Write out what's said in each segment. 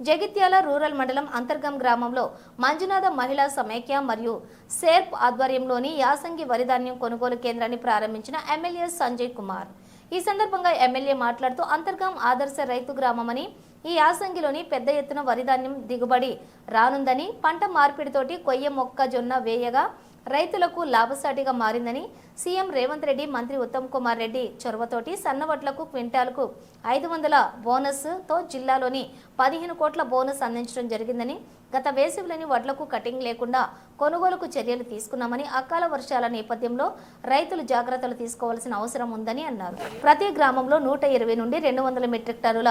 Jagtial rural మండలం అంతర్గం గ్రామంలో మంజునాథ మహిళా సమైక్య మరియు సేర్ప్ ఆధ్వర్యంలోని యాసంగి వరిధాన్యం కొనుగోలు కేంద్రాన్ని ప్రారంభించిన ఎమ్మెల్యే సంజయ్ కుమార్. ఈ సందర్భంగా ఎమ్మెల్యే మాట్లాడుతూ అంతర్గం ఆదర్శ రైతు గ్రామమని ఈ యాసంగిలోని పెద్ద ఎత్తున వరిధాన్యం దిగుబడి రానుందని పంట మార్పిడితోటి కొయ్య మొక్కజొన్న వేయగా రైతులకు లాభసాటిగా మారిందని సీఎం రేవంత్ రెడ్డి మంత్రి ఉత్తమ్ కుమార్ రెడ్డి చొరవతోటి సన్నవడ్లకు క్వింటాల్కు ఐదు వందల బోనస్తో జిల్లాలోని పదిహేను కోట్ల బోనస్ అందించడం జరిగిందని గత వేసవిలోని వడ్లకు కటింగ్ లేకుండా కొనుగోలుకు చర్యలు తీసుకున్నామని అకాల వర్షాల నేపథ్యంలో రైతులు జాగ్రత్తలు తీసుకోవాల్సిన అవసరం ఉందని అన్నారు. ప్రతి గ్రామంలో నూట ఇరవై నుండి రెండు వందల మెట్రిక్ టన్నుల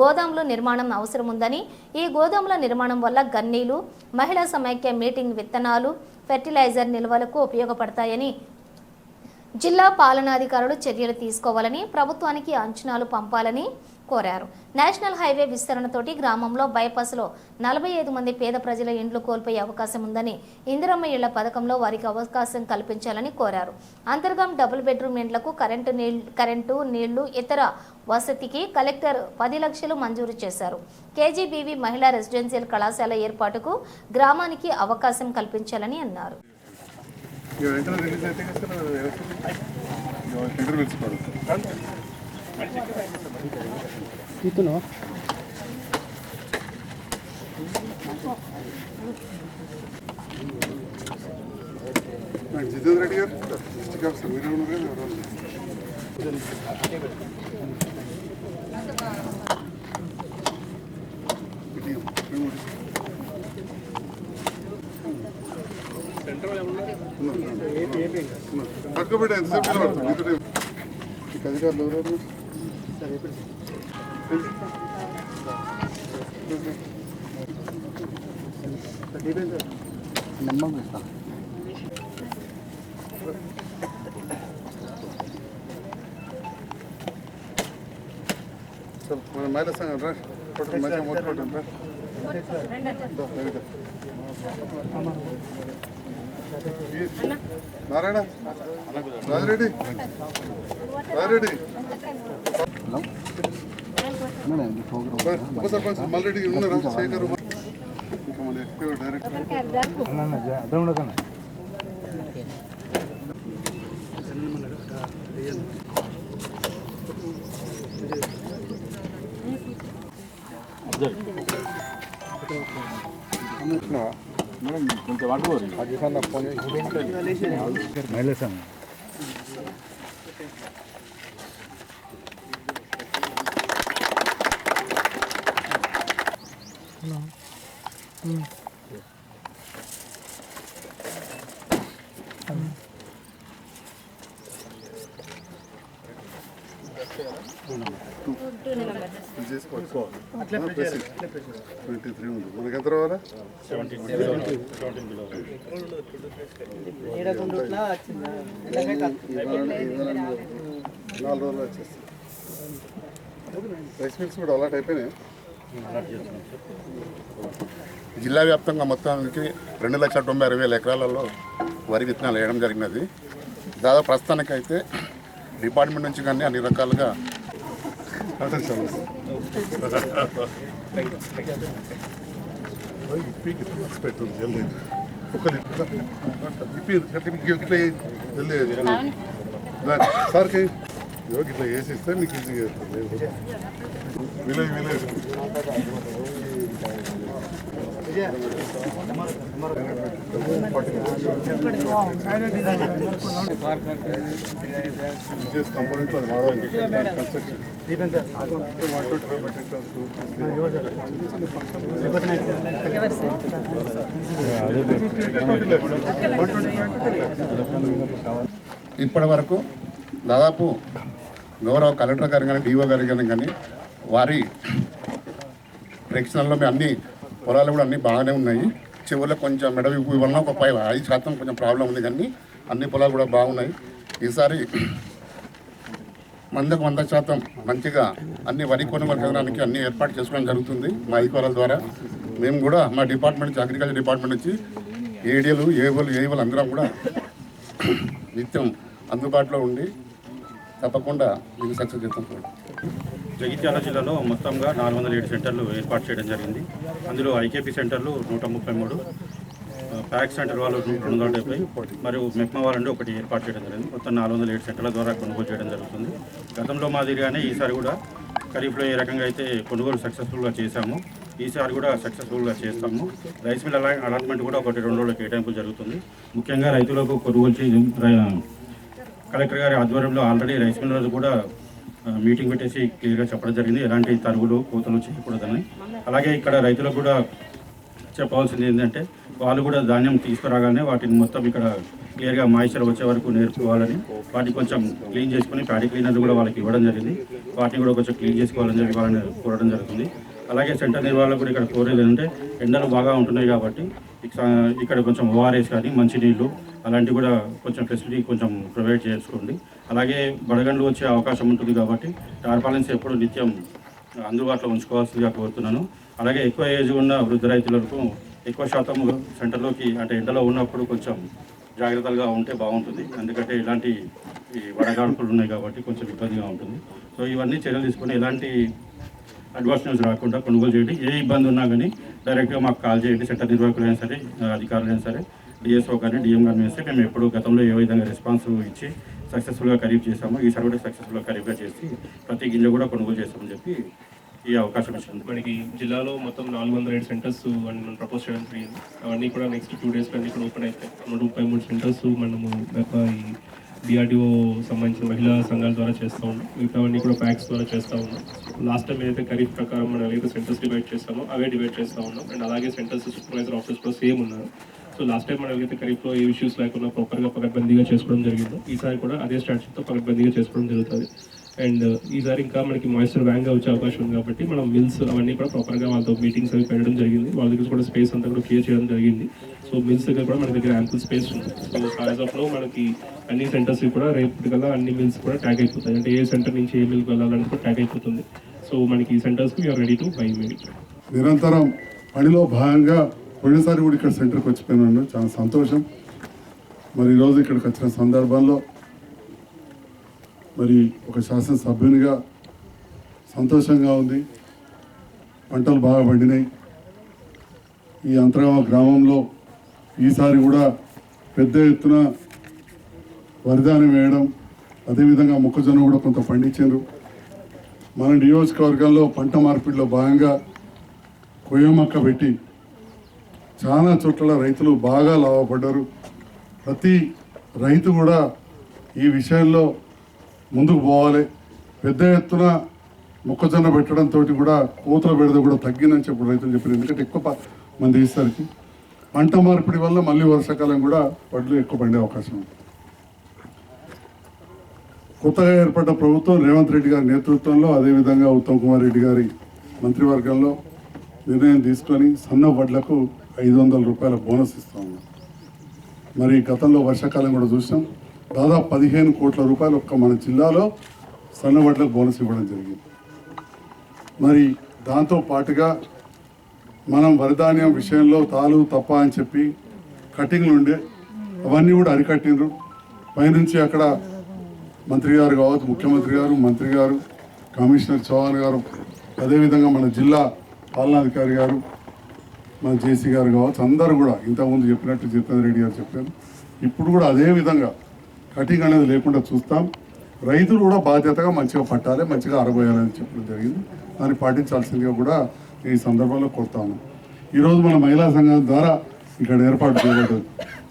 గోదాముల నిర్మాణం అవసరం ఉందని ఈ గోదాముల నిర్మాణం వల్ల గన్నీలు మహిళా సమైక్య మీటింగ్ విత్తనాలు ఫెర్టిలైజర్ నిల్వలకు ఉపయోగపడతాయని జిల్లా పాలనాధికారులు చర్యలు తీసుకోవాలని ప్రభుత్వానికి అంచనాలు పంపాలని కోరారు. నేషనల్ హైవే విస్తరణతోటి గ్రామంలో బైపాస్లో నలభై ఐదు మంది పేద ప్రజల ఇండ్లు కోల్పోయే అవకాశం ఉందని ఇందిరమ్మ ఇళ్ళ పథకంలో వారికి అవకాశం కల్పించాలని కోరారు. అంతర్గం డబుల్ బెడ్రూమ్ ఇండ్లకు కరెంటు నీళ్ళు కరెంటు నీళ్ళు ఇతర వసతికి కలెక్టర్ పది లక్షలు మంజూరు చేశారు. కేజీబీవీ మహిళా రెసిడెన్షియల్ కళాశాల ఏర్పాటుకు గ్రామానికి అవకాశం కల్పించాలని అన్నారు. ఇక వెంటనే రిలీజ్ అయితే కదా టెండర్ పిలుచుకోవాలి ఇతను నాకు జితేంద్ర రెడ్డి గారు డిస్ట్రిక్ట్ ఆఫీసర్ మీరు ఉన్నారు కదా ఎవరు ఇటు ఇవ్వు. ఉన్నారు, ఉన్నారు. ఉన్నారు. పట్టుకోబెట్ట ఎంతసేపు నిలబడతాం మీతోనే మీకు అధికారులు ఎవరు నెంబర్ ఇస్తాను చల్ మన మహిళా సంఘం రా కొట్టు మంచిగా మొత్తుకోండి రా దా, వెనక. ఈ- నారాయణ రాజిరెడ్డి రాజిరెడ్డి హలో ఉన్నాయండి ప్రోగ్రామ్ ఉప సర్పంచ్ మల్రెడ్డి ఉన్నారా శేఖర్ ఇంకా మన ఎస్పీ డైరెక్టర్ మహిళా సంఘం చేసుకోవచ్చు ట్వంటీ త్రీ ఉంది మనకి ఎంత రావాలా నాలుగు రోజులు వచ్చేస్తాయి రైస్ మిల్స్ కూడా అలాట్ అయిపోయినాయి జిల్లా వ్యాప్తంగా మొత్తానికి రెండు లక్షల తొంభై ఆరు వేల ఎకరాలలో వరి విత్తనాలు వేయడం జరిగినది. దాదాపు ప్రస్తుతానికి అయితే డిపార్ట్మెంట్ నుంచి కానీ అన్ని రకాలుగా సార్కి చాలా ఇట్లా వేసిస్తే మీకు చేస్తాను విలేజ్ విలేజ్ కంపోనెంట్ అది వాడాలి కన్స్ట్రక్షన్ వన్ మెట్రిక్ ఇప్పటి వరకు దాదాపు గౌరవ కలెక్టర్ గారు కానీ డిఓ గారు కానీ కానీ వారి ప్రేక్షణలో అన్ని పొలాలు కూడా అన్నీ బాగానే ఉన్నాయి. చివరిలో కొంచెం మెడవి వలన ఒక పై ఐదు శాతం కొంచెం ప్రాబ్లం ఉంది కానీ అన్ని పొలాలు కూడా బాగున్నాయి. ఈసారి వందకు వంద శాతం మంచిగా అన్ని వరి కొనుగోలు కేంద్రానికి అన్ని ఏర్పాటు చేసుకోవడం జరుగుతుంది మా అధికారుల ద్వారా. మేము కూడా మా డిపార్ట్మెంట్ నుంచి అగ్రికల్చర్ డిపార్ట్మెంట్ నుంచి ఏడీలు ఏవోలు ఏవోలు అందరం కూడా నిత్యం అందుబాటులో ఉండి తప్పకుండా మీకు సక్సెస్ చేస్తాం జగిత్యాల జిల్లాలో మొత్తంగా నాలుగు వందల ఏడు సెంటర్లు ఏర్పాటు చేయడం జరిగింది. అందులో ఐకేపీ సెంటర్లు నూట ముప్పై మూడు ప్యాక్ సెంటర్ వాళ్ళు రెండు వందల డెబ్బై మరియు మెప్మా ఒకటి ఏర్పాటు చేయడం జరిగింది. మొత్తం నాలుగు వందల ఏడు సెంటర్ల ద్వారా కొనుగోలు చేయడం జరుగుతుంది. గతంలో మాదిరిగానే ఈసారి కూడా ఖరీఫ్లో ఏ రకంగా అయితే కొనుగోలు సక్సెస్ఫుల్గా చేశాము ఈసారి కూడా సక్సెస్ఫుల్గా చేస్తాము. రైస్ మిల్ అలా అలాట్మెంట్ కూడా ఒకటి రెండు రోజుల కేటాయింపు జరుగుతుంది. ముఖ్యంగా రైతులకు కొనుగోలు చేయ కలెక్టర్ గారి ఆధ్వర్యంలో ఆల్రెడీ రైస్ మిల్లర్లు కూడా మీటింగ్ పెట్టేసి క్లియర్గా చెప్పడం జరిగింది. ఎలాంటి తరుగులు కూతలు చేయకూడదని. అలాగే ఇక్కడ రైతులకు కూడా చెప్పవలసింది ఏంటంటే వాళ్ళు కూడా ధాన్యం తీసుకురాగానే వాటిని మొత్తం ఇక్కడ క్లియర్గా మాయిశ్చర్ వచ్చే వరకు నేర్చుకోవాలని వాటిని కొంచెం క్లీన్ చేసుకుని ప్యాడీ క్లీనర్ కూడా వాళ్ళకి ఇవ్వడం జరిగింది. వాటిని కూడా కొంచెం క్లీన్ చేసుకోవాలని చెప్పి వాళ్ళని కోరడం జరుగుతుంది. అలాగే సెంటర్ నిర్వహణ కూడా ఇక్కడ కోరేది ఏంటంటే ఎండలు బాగా ఉంటున్నాయి కాబట్టి ఇక్కడ కొంచెం ఓఆర్ఎస్ కానీ మంచినీళ్ళు అలాంటివి కూడా కొంచెం ఫెసిలిటీ కొంచెం ప్రొవైడ్ చేసుకోండి. అలాగే బడగండ్లు వచ్చే అవకాశం ఉంటుంది కాబట్టి టార్పాలెన్స్ ఎప్పుడు నిత్యం అందుబాటులో ఉంచుకోవాల్సిందిగా కోరుతున్నాను. అలాగే ఎక్కువ ఏజ్ ఉన్న వృద్ధ రైతులకు ఎక్కువ శాతం సెంటర్లోకి అంటే ఎండలో ఉన్నప్పుడు కొంచెం జాగ్రత్తలుగా ఉంటే బాగుంటుంది. ఎందుకంటే ఇలాంటి ఈ వడగాడుపులు ఉన్నాయి కాబట్టి కొంచెం ఇబ్బందిగా ఉంటుంది. సో ఇవన్నీ చర్యలు తీసుకుని ఎలాంటి అడ్వాన్స్ రాకుండా కొనుగోలు చేయండి. ఏ ఇబ్బంది ఉన్నా కానీ డైరెక్ట్గా మాకు కాల్ చేయండి సెంటర్ నిర్వాహకులైనా సరే అధికారులైనా సరే డిఎస్ఓ కానీ డిఎం కానీ వేస్తే మేము ఎప్పుడు గతంలో ఏ విధంగా రెస్పాన్స్ ఇచ్చి సక్సెస్ఫుల్గా ఖరీఫ్ చేశామో ఈసారి కూడా సక్సెస్ఫుల్గా ఖరీఫ్గా చేసి ప్రతి గింజ కూడా కొనుగోలు చేస్తామని చెప్పి ఈ అవకాశం ఇచ్చింది మనకి జిల్లాలో మొత్తం నాలుగు వందల ఏడు సెంటర్స్ మనం ప్రపోజ్ చేయడం జరిగింది. అవన్నీ కూడా నెక్స్ట్ టూ డేస్ అన్ని కూడా ఓపెన్ అవుతాయి నూట ముప్పై మూడు సెంటర్స్ మనము ఈ డిఆర్డిఓ సంబంధించిన మహిళా సంఘాల ద్వారా చేస్తూ ఉన్నాం. మిగతావన్నీ కూడా ప్యాక్స్ ద్వారా చేస్తూ ఉన్నాం. లాస్ట్ టైం ఏదైతే ఖరీఫ్ ప్రకారం మనం ఏదైతే సెంటర్స్ డివైడ్ చేస్తామో అవే డివైడ్ చేస్తూ ఉన్నాం. అండ్ అలాగే సెంటర్స్ సూపర్వైజర్ ఆఫీస్ కూడా సేమ్ ఉన్నారు. సో లాస్ట్ టైం మనం ఏదైతే ఖరీఫ్లో ఏ ఇష్యూస్ లేకుండా ప్రాపర్గా పకడ్బందీగా చేసుకోవడం జరిగిందో ఈసారి కూడా అదే స్ట్రాటజీతో పకడ్బందీగా చేసుకోవడం జరుగుతుంది. అండ్ ఈసారి ఇంకా మనకి మాయిశ్చర్ వ్యాంగా వచ్చే అవకాశం ఉంది కాబట్టి మనం మిల్స్ అవన్నీ కూడా ప్రాపర్గా వాళ్ళతో మీటింగ్స్ అవి పెట్టడం జరిగింది. వాళ్ళ దగ్గర కూడా స్పేస్ అంతా కూడా క్లియర్ చేయడం జరిగింది. సో మిల్స్ దగ్గర కూడా మన దగ్గర యాంపుల్ స్పేస్ ఉంది. సో యాజ్ ఆఫ్లో మనకి అన్ని సెంటర్స్ కూడా రేపటికల్లా అన్ని మిల్స్ కూడా ట్యాగ్ అయిపోతాయి. అంటే ఏ సెంటర్ నుంచి ఏ మిల్కి వెళ్ళాలని కూడా ట్యాగ్ అయిపోతుంది. సో మనకి ఈ సెంటర్స్కి we're ready to buy mill నిరంతరం పనిలో భాగంగా పోయినసారి కూడా ఇక్కడ సెంటర్కి వచ్చిపోయినాను చాలా సంతోషం. మరి ఈరోజు ఇక్కడికి వచ్చిన సందర్భంలో మరి ఒక శాసనసభ్యునిగా సంతోషంగా ఉంది. పంటలు బాగా పండినాయి. ఈ అంతర్గామ గ్రామంలో ఈసారి కూడా పెద్ద ఎత్తున వరిధాన్యం వేయడం అదేవిధంగా మొక్కజొన్న కూడా కొంత పండించారు. మన నియోజకవర్గంలో పంట మార్పిడిలో భాగంగా కొయ్యమక్క పెట్టి చాలా చోట్ల రైతులు బాగా లాభపడ్డారు. ప్రతి రైతు కూడా ఈ విషయంలో ముందుకు పోవాలి. పెద్ద ఎత్తున మొక్కజొన్న పెట్టడంతో కూడా కోతల బెడద కూడా తగ్గిందని చెప్పి రైతులు చెప్పారు. ఎందుకంటే ఎక్కువ మంది ఇస్తారు పంట మార్పిడి వల్ల మళ్ళీ వర్షాకాలం కూడా వడ్లు ఎక్కువ పండే అవకాశం ఉంది. కొత్తగా ఏర్పడ్డ ప్రభుత్వం రేవంత్ రెడ్డి గారి నేతృత్వంలో అదేవిధంగా ఉత్తమ్ కుమార్ రెడ్డి గారి మంత్రివర్గంలో నిర్ణయం తీసుకొని సన్న వడ్లకు ఐదు వందల రూపాయల బోనస్ ఇస్తా ఉన్నాం. మరి గతంలో వర్షాకాలం కూడా చూసాం. దాదాపు పదిహేను కోట్ల రూపాయలు ఒక్క మన జిల్లాలో సన్నబడ్లకు బోనస్ ఇవ్వడం జరిగింది. మరి దాంతో పాటుగా మనం వరిధాన్యం విషయంలో తాలు తప్ప అని చెప్పి కటింగ్లు ఉండే అవన్నీ కూడా అరికట్టిండ్రు. పైనుంచి అక్కడ మంత్రి గారు కావచ్చు ముఖ్యమంత్రి గారు మంత్రి గారు కమిషనర్ చౌహాన్ గారు అదేవిధంగా మన జిల్లా పాలనాధికారి గారు మన జేసీ గారు కావచ్చు అందరూ కూడా ఇంతకుముందు చెప్పినట్టు జితేంద్ర రెడ్డి గారు చెప్పారు. ఇప్పుడు కూడా అదే విధంగా కటింగ్ అనేది లేకుండా చూస్తాం. రైతులు కూడా బాధ్యతగా మంచిగా పట్టాలి మంచిగా అరబోయాలని చెప్పడం జరిగింది. దాన్ని పాటించాల్సిందిగా కూడా ఈ సందర్భంలో కోరుతాను ఈరోజు మన మహిళా సంఘం ద్వారా ఇక్కడ ఏర్పాటు చేయబడ్డది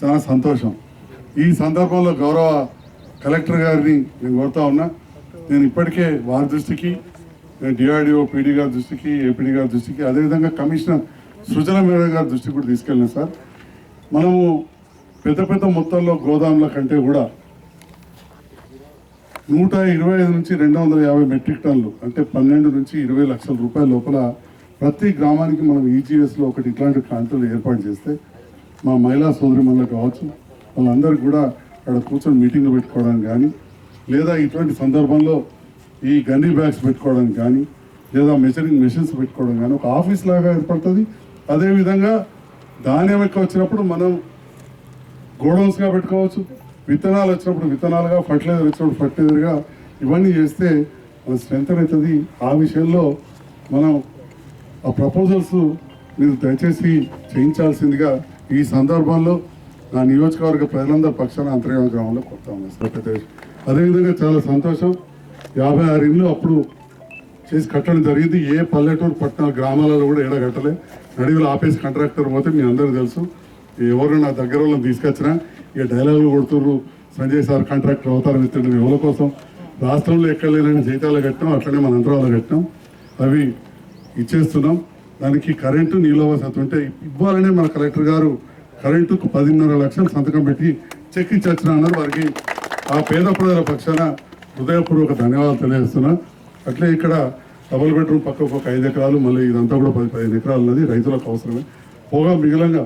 చాలా సంతోషం. ఈ సందర్భంలో గౌరవ కలెక్టర్ గారిని నేను కోరుతా ఉన్నా. నేను ఇప్పటికే వారి దృష్టికి డిఆర్డిఓ పీడీ గారి దృష్టికి ఏపీడీ గారి దృష్టికి అదేవిధంగా కమిషనర్ సృజన మేడం గారి దృష్టికి కూడా తీసుకెళ్ళిన సార్. మనము పెద్ద పెద్ద మొత్తంలో గోదాముల కంటే కూడా నూట ఇరవై ఐదు నుంచి రెండు వందల యాభై మెట్రిక్ టన్నులు అంటే పన్నెండు నుంచి ఇరవై లక్షల రూపాయల లోపల ప్రతి గ్రామానికి మనం ఈజీఎస్లో ఒకటి ఇట్లాంటి ప్రాంతాలు ఏర్పాటు చేస్తే మా మహిళా సోదరిమణులకు కావచ్చు వాళ్ళందరికీ కూడా అక్కడ కూర్చొని మీటింగ్లు పెట్టుకోవడానికి కానీ లేదా ఇటువంటి సందర్భంలో ఈ గన్నీ బ్యాగ్స్ పెట్టుకోవడానికి కానీ లేదా మెజరింగ్ మెషిన్స్ పెట్టుకోవడం కానీ ఒక ఆఫీస్ లాగా ఏర్పడుతుంది. అదేవిధంగా ధాన్యం ఎక్కువ వచ్చినప్పుడు మనం గోడౌన్స్గా పెట్టుకోవచ్చు. విత్తనాలు వచ్చినప్పుడు విత్తనాలుగా ఫర్టిలైజర్ వచ్చినప్పుడు ఫర్టిలైజర్గా ఇవన్నీ చేస్తే మన స్ట్రెంత్ అవుతుంది. ఆ విషయంలో మనం ఆ ప్రపోజల్స్ మీరు దయచేసి చేయించాల్సిందిగా ఈ సందర్భంలో నా నియోజకవర్గ ప్రజలందరి పక్షాన అంతర్గత గ్రామంలో కొడతా ఉన్నాం సార్ అదేవిధంగా చాలా సంతోషం. యాభై ఆరు ఇళ్ళు అప్పుడు చేసి కట్టడం జరిగింది. ఏ పల్లెటూరు పట్టణ గ్రామాలలో కూడా ఏడా కట్టలే. నడివిలో ఆఫీస్ కాంట్రాక్టర్ పోతే మీ అందరూ తెలుసు. ఎవరు నా దగ్గర వాళ్ళని తీసుకొచ్చినా ఇక డైలాగులు కొడుతుర్రు సంజయ్ సార్ కాంట్రాక్టర్ అవతారం ఇస్తుండే ఎవరి కోసం. రాష్ట్రంలో ఎక్కడ లేనని జీతాలు కట్టాం అట్లనే మన అంతరాలు కట్టాం అవి ఇచ్చేస్తున్నాం. దానికి కరెంటు నీళ్ళ ఉంటే ఇవ్వాలనే మన కలెక్టర్ గారు కరెంటుకు పదిన్నర లక్షలు సంతకం పెట్టి చెక్ ఇచ్చి అన్నారు. వారికి ఆ పేద ప్రజల పక్షాన హృదయపూర్వక ధన్యవాదాలు తెలియజేస్తున్నా. అట్లే ఇక్కడ డబుల్ బెడ్రూమ్ పక్కకు ఒక ఐదు ఎకరాలు మళ్ళీ ఇదంతా కూడా పది పదిహేను ఎకరాలు ఉన్నది. రైతులకు అవసరమే. పోగా మిగిలంగా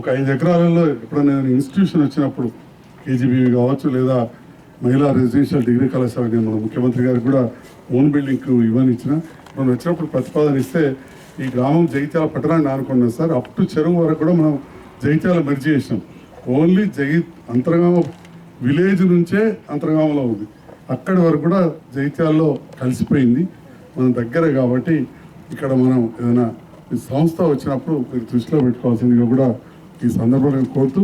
ఒక ఐదు ఎకరాలలో ఎప్పుడైనా ఇన్స్టిట్యూషన్ వచ్చినప్పుడు కేజీబీవీ కావచ్చు లేదా మహిళా రెసిడెన్షియల్ డిగ్రీ కళాశాల మన ముఖ్యమంత్రి గారు కూడా ఓన్ బిల్డింగ్ ఇవ్వని ఇచ్చిన మనం వచ్చినప్పుడు ప్రతిపాదన ఇస్తే ఈ గ్రామం జగిత్యాల పట్టణాన్ని ఆనుకున్నాం సార్. అప్ టు చెరువు వరకు కూడా మనం జగిత్యాల మెర్జీ చేసినాం. ఓన్లీ జగి అంతర్గామ విలేజ్ నుంచే అంతర్గామంలో ఉంది. అక్కడి వరకు కూడా జగిత్యాలలో కలిసిపోయింది. మన దగ్గర కాబట్టి ఇక్కడ మనం ఏదైనా సంస్థ వచ్చినప్పుడు మీరు దృష్టిలో పెట్టుకోవాల్సిందిగా కూడా ఈ సందర్భంగా కోరుతూ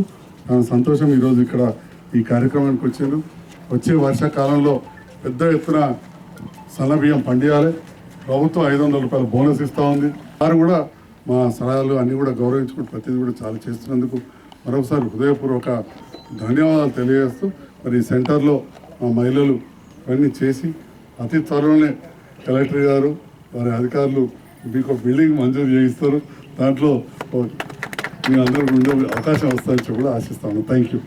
సంతోషం ఈరోజు ఇక్కడ ఈ కార్యక్రమానికి వచ్చాను వచ్చే వర్షాకాలంలో పెద్ద ఎత్తున సన్న బియ్యం పండియాలి. ప్రభుత్వం ఐదు వందల రూపాయల బోనస్ ఇస్తూ ఉంది. వారు కూడా మా సలహాలు అన్నీ కూడా గౌరవించుకుంటూ ప్రతిదీ కూడా చాలా చేస్తున్నందుకు మరొకసారి హృదయపూర్వక ధన్యవాదాలు తెలియజేస్తూ మరి ఈ సెంటర్లో మా మహిళలు ఇవన్నీ చేసి అతి త్వరలోనే కలెక్టర్ గారు వారి అధికారులు మీకు బిల్డింగ్ మంజూరు చేయిస్తారు. దాంట్లో మీ అందరూ ఉండే అవకాశం వస్తుందని చెప్పి కూడా ఆశిస్తాను థ్యాంక్ యూ